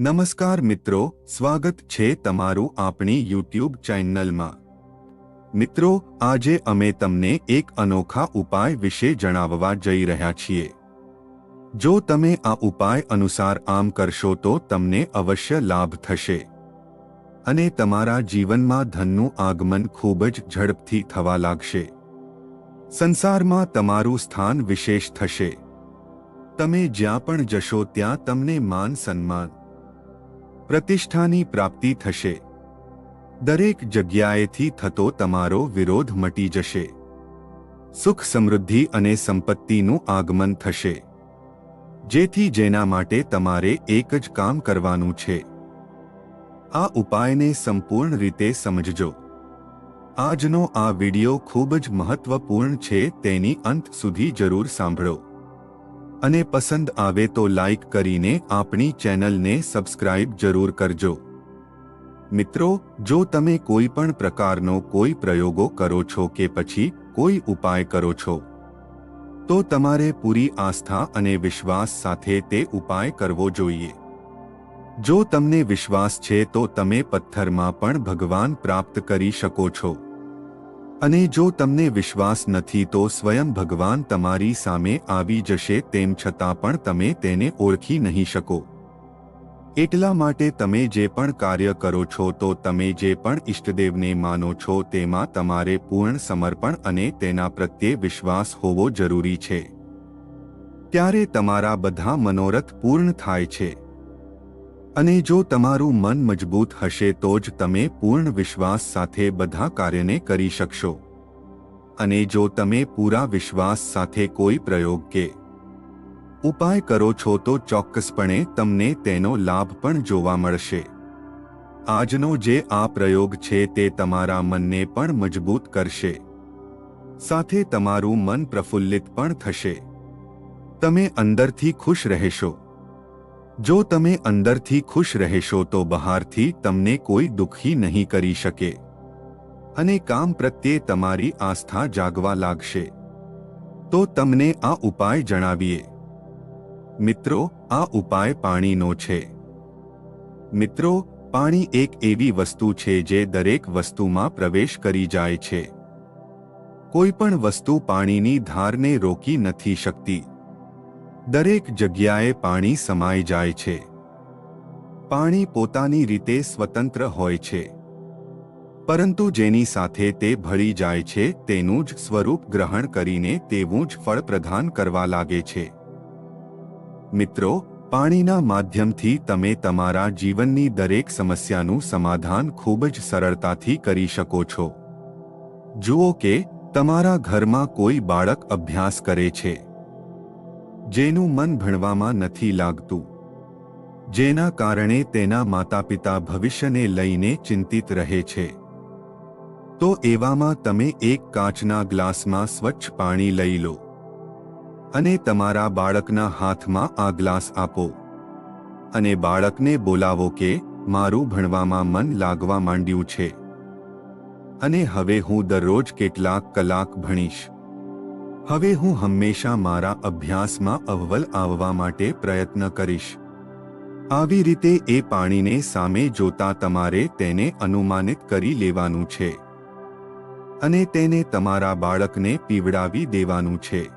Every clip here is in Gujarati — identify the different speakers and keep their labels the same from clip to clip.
Speaker 1: નમસ્કાર મિત્રો, સ્વાગત છે તમારું આપણી યુટ્યુબ ચેનલમાં. મિત્રો, આજે અમે તમને એક અનોખા ઉપાય વિશે જણાવવા જઈ રહ્યા છીએ. જો તમે આ ઉપાય અનુસાર આમ કરશો તો તમને અવશ્ય લાભ થશે. અને તમારા જીવનમાં ધનનું આગમન ખૂબ જ ઝડપથી થવા લાગશે. સંસારમાં તમારું સ્થાન વિશેષ થશે. તમે જ્યાં પણ જશો ત્યાં તમને માન સન્માન પ્રતિષ્ઠાની પ્રાપ્તિ થશે. દરેક જગ્યાએથી થતો તમારો વિરોધ મટી જશે. સુખ સમૃદ્ધિ અને સંપત્તિનું આગમન થશે. જેથી જેના માટે તમારે એક જ કામ કરવાનું છે. આ ઉપાયને સંપૂર્ણ રીતે સમજજો. આજનો આ વિડિયો ખૂબ જ મહત્વપૂર્ણ છે, તેની અંત સુધી જરૂર સાંભળો. અને પસંદ આવે તો લાઈક કરીને આપણી ચેનલને સબસ્ક્રાઇબ જરૂર કરજો. મિત્રો, જો તમે કોઈ પણ પ્રકારનો કોઈ પ્રયોગો કરો છો કે પછી કોઈ ઉપાય કરો છો, તો તમારે પૂરી આસ્થા અને વિશ્વાસ સાથે તે ઉપાય કરવો જોઈએ. જો તમને વિશ્વાસ છે તો તમે પથ્થરમાં પણ ભગવાન પ્રાપ્ત કરી શકો છો. અને જો તમને વિશ્વાસ નથી તો સ્વયં ભગવાન તમારી સામે આવી જશે તેમ છતાં પણ તમે તેને ઓળખી નહીં શકો. એટલા માટે તમે જે પણ કાર્ય કરો છો તો તમે જે પણ ઇષ્ટદેવને માનો છો તેમાં તમારે પૂર્ણ સમર્પણ અને તેના પ્રત્યે વિશ્વાસ હોવો જરૂરી છે. ત્યારે તમારા બધા મનોરથ પૂર્ણ થાય છે. અને જો તમારું મન મજબૂત હશે તો જ તમે પૂર્ણ વિશ્વાસ સાથે બધા કાર્યને કરી શકશો. અને જો તમે પૂરા વિશ્વાસ સાથે કોઈ પ્રયોગ કે ઉપાય કરો છો તો ચોક્કસપણે તમને તેનો લાભ પણ જોવા મળશે. આજનો જે આ પ્રયોગ છે તે તમારા મનને પણ મજબૂત કરશે. સાથે તમારું મન પ્રફુલ્લિત પણ થશે. તમે અંદરથી ખુશ રહેશો. જો તમે અંદરથી ખુશ રહેશો તો બહારથી તમને કોઈ દુઃખી નહીં કરી શકે. અને કામ પ્રત્યે તમારી આસ્થા જાગવા લાગશે. તો તમને આ ઉપાય જણાવીએ. મિત્રો, આ ઉપાય પાણીનો છે. મિત્રો, પાણી એક એવી વસ્તુ છે જે દરેક વસ્તુમાં પ્રવેશ કરી જાય છે. કોઈ પણ વસ્તુ પાણીની ધારને રોકી નથી શકતી. દરેક જગ્યાએ પાણી સમાઈ જાય છે. પાણી પોતાની રીતે સ્વતંત્ર હોય છે. પરંતુ જેની સાથે તે ભળી જાય છે, તેનું જ સ્વરૂપ ગ્રહણ કરીને તેવું જ ફળ પ્રદાન કરવા લાગે છે. મિત્રો, પાણીના માધ્યમથી તમે તમારા જીવનની દરેક સમસ્યાનું સમાધાન ખૂબ જ સરળતાથી કરી શકો છો. જુઓ કે, તમારા ઘરમાં કોઈ બાળક અભ્યાસ કરે છે. જેનું મન ભણવામાં નથી લાગતું. જેના કારણે તેના માતા પિતા ભવિષ્યને લઈને ચિંતિત રહે છે. તો એવામાં તમે એક કાચના ગ્લાસમાં સ્વચ્છ પાણી લઈ લો. અને તમારા બાળકના હાથમાં આ ગ્લાસ આપો. અને બાળકને બોલાવો કે, મારું ભણવામાં મન લાગવા માંડ્યું છે. અને હવે હું દરરોજ કેટલાક કલાક ભણીશ. હવે હું હંમેશા મારા અભ્યાસમાં અવ્વલ આવવા માટે પ્રયત્ન કરીશ. આવી રીતે એ પાણીને સામે જોતા તમારે તેને અનુમાનિત કરી લેવાનું છે. અને તેને તમારા બાળકને પીવડાવી દેવાનું છે.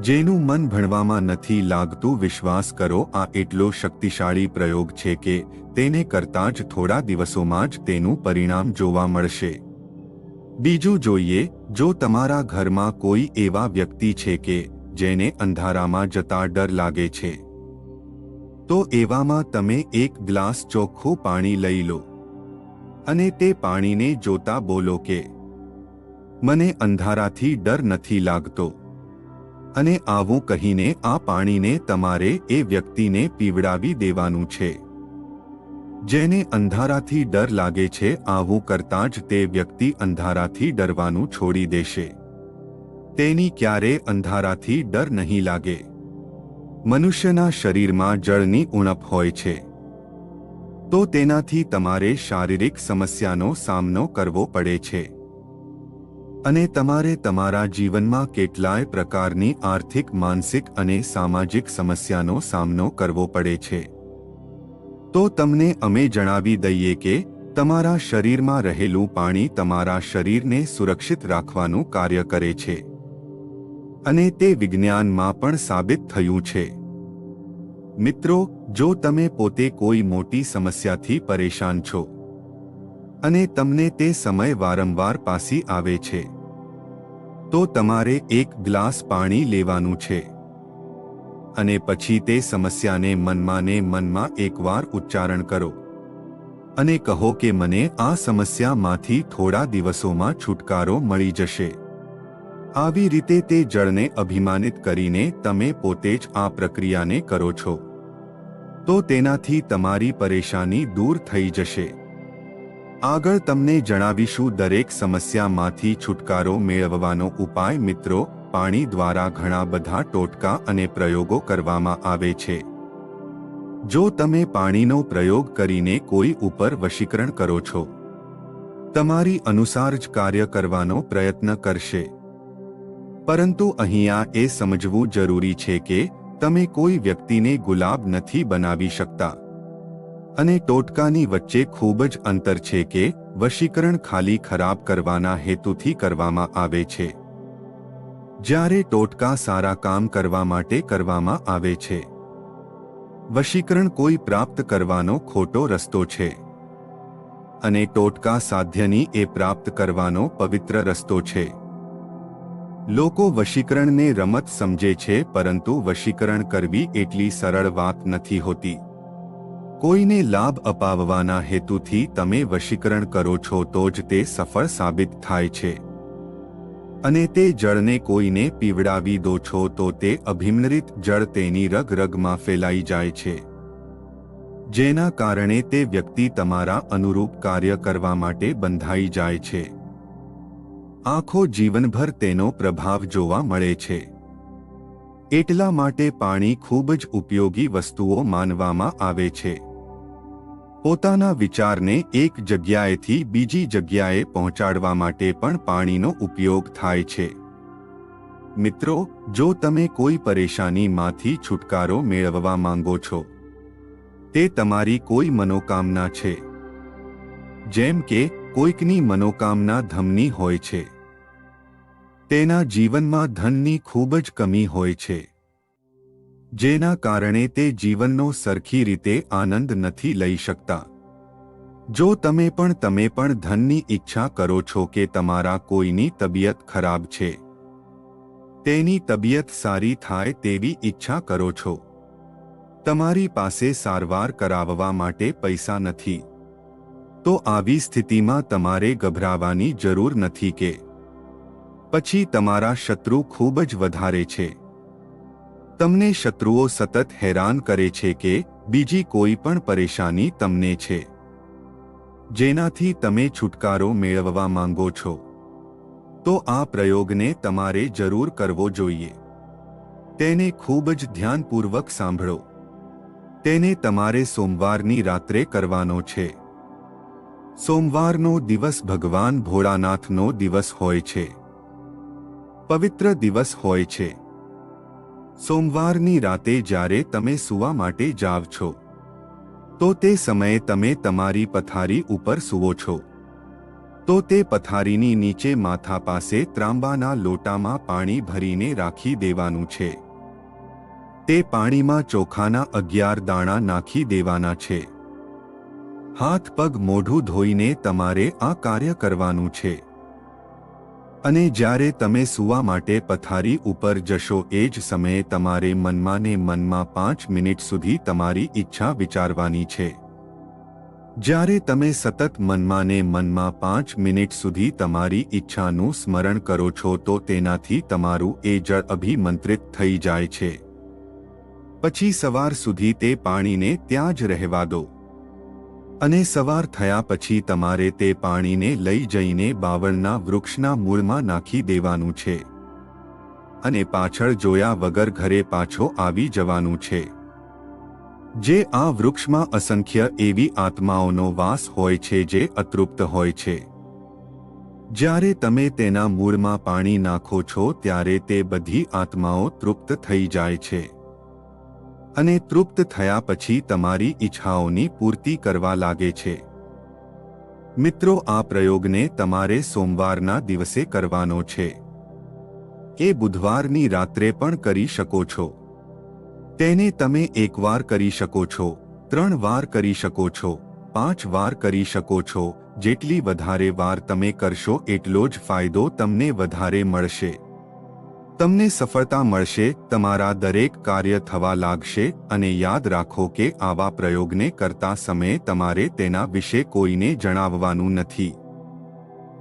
Speaker 1: જેનું મન ભણવામાં નથી લાગતું, વિશ્વાસ કરો, આ એટલો શક્તિશાળી પ્રયોગ છે કે તેને કરતાં જ થોડા દિવસોમાં જ તેનું પરિણામ જોવા મળશે. બીજું જોઈએ, જો તમારા ઘરમાં કોઈ એવા વ્યક્તિ છે કે જેને અંધારામાં જતા ડર લાગે છે, તો એવામાં તમે એક ગ્લાસ ચોખ્ખું પાણી લઈ લો. અને તે પાણીને જોતા બોલો કે, મને અંધારાથી ડર નથી લાગતો. અને આવું કહીને આ પાણીને તમારે એ વ્યક્તિને પીવડાવી દેવાનું છે. જેને અંધારાથી ડર લાગે છે, આવું કરતાં જ તે વ્યક્તિ અંધારાથી ડરવાનું છોડી દેશે. તેની ક્યારે અંધારાથી ડર નહીં લાગે. મનુષ્યના શરીરમાં જળની ઉણપ હોય છે. તો તેનાથી તમારે શારીરિક સમસ્યાનો સામનો કરવો પડે છે. અને તમારે તમારા જીવનમાં કેટલાય પ્રકારની આર્થિક, માનસિક અને સામાજિક સમસ્યાનો સામનો કરવો પડે છે. તો તમને અમે જણાવી દઈએ કે, તમારા શરીરમાં રહેલું પાણી તમારા શરીરને સુરક્ષિત રાખવાનું કાર્ય કરે છે. અને તે વિજ્ઞાનમાં પણ સાબિત થયું છે. મિત્રો, જો તમે પોતે કોઈ મોટી સમસ્યાથી પરેશાન છો, અને તમને તે સમય વારંવાર પાસી આવે છે, તો તમારે એક ગ્લાસ પાણી લેવાનું છે. અને પછી તે સમસ્યાને મનમાં ને મનમાં એકવાર ઉચ્ચારણ કરો. અને કહો કે મને આ સમસ્યામાંથી થોડા દિવસોમાં છુટકારો મળી જશે. આવી રીતે તે જળને અભિમાનિત કરીને તમે પોતે જ આ પ્રક્રિયાને કરો છો. તો તેનાથી તમારી પરેશાની દૂર થઈ જશે. આગળ તમને જણાવીશું દરેક સમસ્યામાંથી છુટકારો મેળવવાનો ઉપાય મિત્રો પાણી દ્વારા ઘણા બધા ટોટકા અને પ્રયોગો કરવામાં આવે છે. જો તમે પાણીનો પ્રયોગ કરીને કોઈ ઉપર વશીકરણ કરો છો, તમારી અનુસાર જ કાર્ય કરવાનો પ્રયત્ન કરશે. પરંતુ અહીંયા એ સમજવું જરૂરી છે કે તમે કોઈ વ્યક્તિને ગુલાબ નથી બનાવી શકતા. અને ટોટકાની વચ્ચે ખૂબ જ અંતર છે કે વશીકરણ ખાલી ખરાબ કરવાના હેતુથી કરવામાં આવે છે. જ્યારે ટોટકા સારા કામ કરવા માટે કરવામાં આવે છે. વશીકરણ કોઈ પ્રાપ્ત કરવાનો ખોટો રસ્તો છે. અને ટોટકા સાધ્યની એ પ્રાપ્ત કરવાનો પવિત્ર રસ્તો છે. લોકો વશીકરણને રમત સમજે છે, પરંતુ વશીકરણ કરવી એટલી સરળ વાત નથી હોતી. કોઈને લાભ અપાવવાના હેતુથી તમે વશીકરણ કરો છો તો જ તે સફળ સાબિત થાય છે. અને તે જળને કોઈને પીવડાવી દો છો તો તે અભિમનરિત જળ તેની રગ રગમાં ફેલાઈ જાય છે. જેના કારણે તે વ્યક્તિ તમારા અનુરૂપ કાર્ય કરવા માટે બંધાઈ જાય છે. આખો જીવનભર તેનો પ્રભાવ જોવા મળે છે. એટલા માટે પાણી ખૂબ જ ઉપયોગી વસ્તુઓ માનવામાં આવે છે. પોતાના વિચારને એક જગ્યાએથી બીજી જગ્યાએ પહોંચાડવા માટે પણ પાણીનો ઉપયોગ થાય છે. મિત્રો, જો તમે કોઈ પરેશાનીમાંથી છુટકારો મેળવવા માંગો છો, તે તમારી કોઈ મનોકામના છે. જેમ કે, કોઈકની મનોકામના ધમની હોય છે. તેના જીવનમાં ધનની ખૂબ જ કમી હોય છે. જેના કારણે તે જીવનનો સરખી રીતે આનંદ નથી લઈ શકતા. જો તમે પણ તમે પણ ધનની ઈચ્છા કરો છો કે તમારા કોઈની તબિયત ખરાબ છે, તેની તબિયત સારી થાય તેવી ઈચ્છા કરો છો. તમારી પાસે સારવાર કરાવવા માટે પૈસા નથી. તો આવી સ્થિતિમાં તમારે ગભરાવાની જરૂર નથી કે, પછી તમારા શત્રુ ખૂબ જ વધારે છે. તમને શત્રુઓ સતત હેરાન કરે છે કે બીજી કોઈ પણ પરેશાની તમને છે. જેનાથી તમે છુટકારો મેળવવા માંગો છો. તો આ પ્રયોગને તમારે જરૂર કરવો જોઈએ. તેને ખૂબ જ ધ્યાનપૂર્વક સાંભળો. તેને તમારે સોમવારની રાત્રે કરવાનો છે. સોમવારનો દિવસ ભગવાન ભોળાનાથનો દિવસ હોય છે. પવિત્ર દિવસ હોય છે. સોમવારની રાતે જ્યારે તમે સૂવા માટે જાવ છો, તો તે સમયે તમે તમારી પથારી ઉપર સૂવો છો. તો તે પથારીની નીચે માથા પાસે ત્રાંબાના લોટામાં પાણી ભરીને રાખી દેવાનું છે. તે પાણીમાં ચોખાના અગિયાર દાણા નાખી દેવાના છે. હાથ પગ મોઢું ધોઈને તમારે આ કાર્ય કરવાનું છે. અને જ્યારે તમે સૂવા માટે પથારી ઉપર જશો એ જ સમયે તમારે મનમાં ને મનમાં પાંચ મિનિટ સુધી તમારી ઈચ્છા વિચારવાની છે. જ્યારે તમે સતત મનમાં ને મનમાં પાંચ મિનિટ સુધી તમારી ઈચ્છાનું સ્મરણ કરો છો તો તેનાથી તમારું એ જળ અભિમંત્રિત થઈ જાય છે. પછી સવાર સુધી તે પાણીને ત્યાં જ રહેવા દો. અને સવાર થયા પછી તમારે તે પાણીને લઈ જઈને બાવળના વૃક્ષના મૂળમાં નાખી દેવાનું છે. અને પાછળ જોયા વગર ઘરે પાછો આવી જવાનું છે. જે આ વૃક્ષમાં અસંખ્ય એવી આત્માઓનો વાસ હોય છે જે અતૃપ્ત હોય છે. જ્યારે તમે તેના મૂળમાં પાણી નાખો છો ત્યારે તે બધી આત્માઓ તૃપ્ત થઈ જાય છે. અને તૃપ્ત થયા પછી તમારી ઈચ્છાઓની પૂર્તિ કરવા લાગે છે. મિત્રો, આ પ્રયોગને તમારે સોમવારના દિવસે કરવાનો છે. એ બુધવારની રાત્રે પણ કરી શકો છો. તેને તમે એકવાર કરી શકો છો, ત્રણ વાર કરી શકો છો, પાંચ વાર કરી શકો છો, જેટલી વધારે વાર તમે કરશો એટલો જ ફાયદો તમને વધારે મળશે. તમને સફળતા મળશે, તમારા દરેક કાર્ય થવા લાગશે અને યાદ રાખો કે આવા પ્રયોગને કરતા સમયે તમારે તેના વિશે કોઈને જણાવવાનું નથી.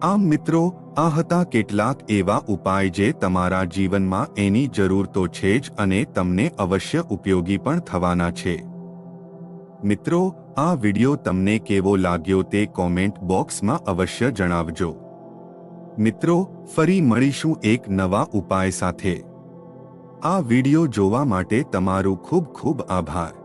Speaker 1: આમ મિત્રો, આ હતા કેટલાક એવા ઉપાય જે તમારા જીવનમાં એની જરૂર તો છે જ અને તમને અવશ્ય ઉપયોગી પણ થવાના છે. મિત્રો, આ વિડિયો તમને કેવો લાગ્યો તે કોમેન્ટ બોક્સમાં અવશ્ય જણાવજો. મિત્રો, ફરી મળીશું એક નવા ઉપાય સાથે. આ વિડિયો જોવા માટે તમારું ખૂબ ખૂબ આભાર.